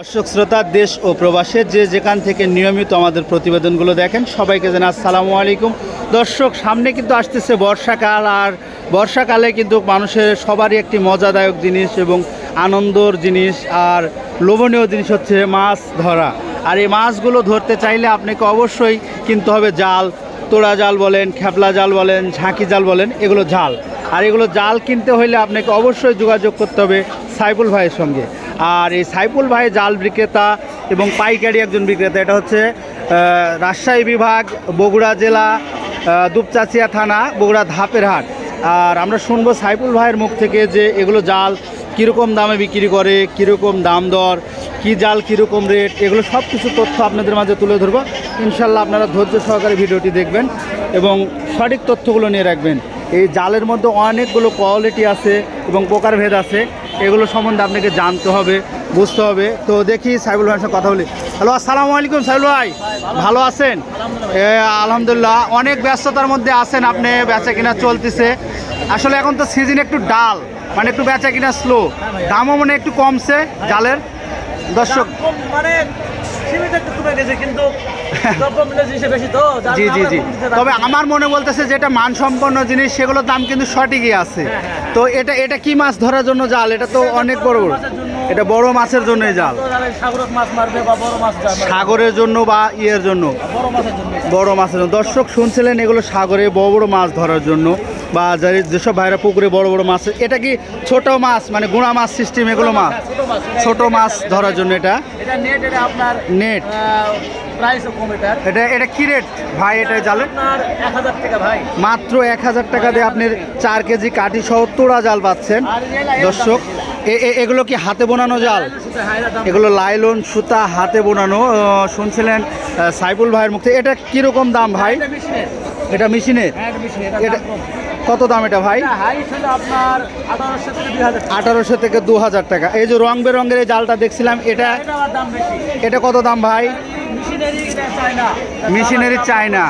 দর্শক, শ্রোতা, দেশ ও প্রবাসে যে যেখান থেকে নিয়মিত আমাদের প্রতিবেদনগুলো দেখেন, সবাইকে জানা আসসালামু আলাইকুম। দর্শক, সামনে কিন্তু আসতেছে বর্ষাকাল, আর বর্ষাকালে কিন্তু মানুষের সবারই একটি মজাদায়ক জিনিস এবং আনন্দর জিনিস, আর লোভনীয় জিনিস হচ্ছে মাছ ধরা। আর এই মাছগুলো ধরতে চাইলে আপনাকে অবশ্যই কিনতে হবে জাল, তোড়া জাল বলেন, খেপলা জাল বলেন, ঝাঁকি জাল বলেন, এগুলো জাল। আর এগুলো জাল কিনতে হলে আপনাকে অবশ্যই যোগাযোগ করতে হবে সাইফুল ভাইয়ের সঙ্গে। আর এই সাইফুল ভাই জাল বিক্রেতা এবং পাইকারি একজন বিক্রেতা, এটা হচ্ছে রাজশাহী বিভাগ, বগুড়া জেলা দুপচাচিয়া থানা, বগুড়া ধাপের হাট। আর আমরা শুনব সাইফুল ভাইয়ের মুখ থেকে যে এগুলো জাল কীরকম দামে বিক্রি করে, কীরকম দাম দর, কী জাল কীরকম রেট, এগুলো সব কিছু তথ্য আপনাদের মাঝে তুলে ধরবো। ইনশাল্লাহ আপনারা ধৈর্য সহকারে ভিডিওটি দেখবেন এবং সঠিক তথ্যগুলো নিয়ে রাখবেন। এই জালের মধ্যে অনেকগুলো কোয়ালিটি আছে এবং প্রকারভেদ আছে। এগুলো সম্বন্ধে আপনাকে জানতে হবে, বুঝতে হবে। তো দেখি সাইবুল ভাইয়ের সঙ্গে কথা বলি। হ্যালো, আসসালামু আলাইকুম সাইবুল ভাই। ভালো আছেন? আলহামদুলিল্লাহ। অনেক ব্যস্ততার মধ্যে আছেন আপনি, বেচা কিনা চলতেছে। আসলে এখন তো সিজন একটু ডাল মানে একটু বেচা কিনা স্লো দামও মানে একটু কমছে জালের। দর্শক মানে কিন্তু জি জি জি। তবে আমার মনে বলতেছে যেটা মানসম্পন্ন জিনিস সেগুলোর দাম কিন্তু সঠিকই আছে। হ্যাঁ, হ্যাঁ, তো এটা এটা কি মাছ ধরার জন্য জাল? এটা তো অনেক বড় বড়। এটা বড় মাছের জন্যই জাল। তো যারা সাগরত মাছ মারবে বা বড় মাছ যা মারবে, সাগরের জন্য বা ইয়ের জন্য? বড় মাছের জন্য। জন্য। দর্শক শুনছিলেন এগুলো সাগরে বড় বড় মাছ ধরার জন্য বা যারা যেসব ভাইরা পুকুরে বড় বড় মাছ এটা কি ছোট মাছ? মানে গুঁড়া মাছ সিস্টেম এগুলো মাছ ছোট মাছ। ধরার জন্য এটা? নেট এটা এটা কি রেট ভাই এটা ভাই। মাত্র এক হাজার টাকা দিয়ে আপনি চার কেজি কাঠি সহ তোড়া জাল পাচ্ছেন। এই দর্শক এগুলো কি হাতে বোনানো জাল? এগুলো লাইলন সুতা হাতে বোনানো শুনছিলেন সাইফুল ভাইয়ের মুখ থেকে। এটা কীরকম দাম ভাই? এটা মেশিনের এটা হ্যাঁ। কত দাম এটা ভাই? আঠারোশো থেকে দু হাজার টাকা। এই যে রং বেরঙের এই জালটা দেখছিলাম এটা এটা কত দাম ভাই? Machinery China. Machinery China.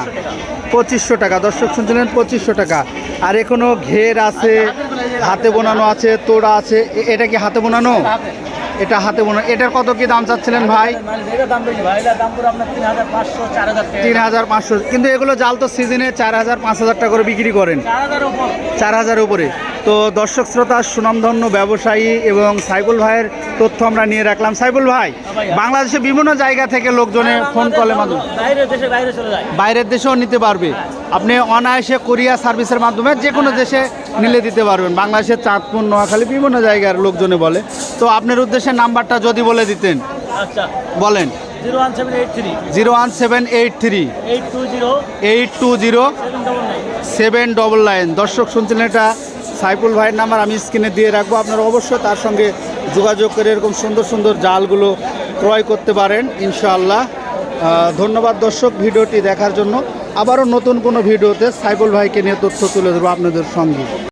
পঁচিশশো টাকা। দর্শক শুনছিলেন পঁচিশশো টাকা। আর এখনও ঘের আছে। হাতে বোনানো আছে তোড়া আছে এটা কি হাতে বোনানো? এটা হাতে বোনা এটার কত কি দাম চাচ্ছিলেন ভাই? তিন হাজার পাঁচশো। কিন্তু এগুলো জাল তো সিজনে চার হাজার পাঁচ হাজার টাকা করে বিক্রি করেন। চার হাজার উপরে। তো দর্শক শ্রোতা সুনামধন্য ব্যবসায়ী এবং সাইবুল ভাইয়ের তথ্য আমরা নিয়ে রাখলাম। সাইবুল ভাই বাংলাদেশে বিভিন্ন জায়গা থেকে লোকজনে ফোন কলের মাধ্যমে বাইরের দেশেও নিতে পারবে। আপনি অনায়াসে কোরিয়া সার্ভিসের মাধ্যমে যে কোনো দেশে নিলে দিতে পারবেন। বাংলাদেশের চাঁদপুর নোয়াখালী বিভিন্ন জায়গার লোকজনে বলে। তো আপনার উদ্দেশ্যে নাম্বারটা যদি বলে দিতেন। আচ্ছা। বলেন। Zero one seven eight three. Zero one seven eight three. Eight two zero. Seven double nine. দর্শক শুনছিলেন এটা সাইফুল ভাইয়ের নাম্বার আমি স্ক্রিনে দিয়ে রাখব। আপনারা অবশ্যই তার সঙ্গে যোগাযোগ করে এরকম সুন্দর সুন্দর জালগুলো ক্রয় করতে পারেন, ইনশাআল্লাহ। ধন্যবাদ দর্শক ভিডিওটি দেখার জন্য। আবারও নতুন কোনো ভিডিওতে সাইফুল ভাইকে নিয়ে তথ্য তুলে ধরবো আপনাদের সঙ্গে।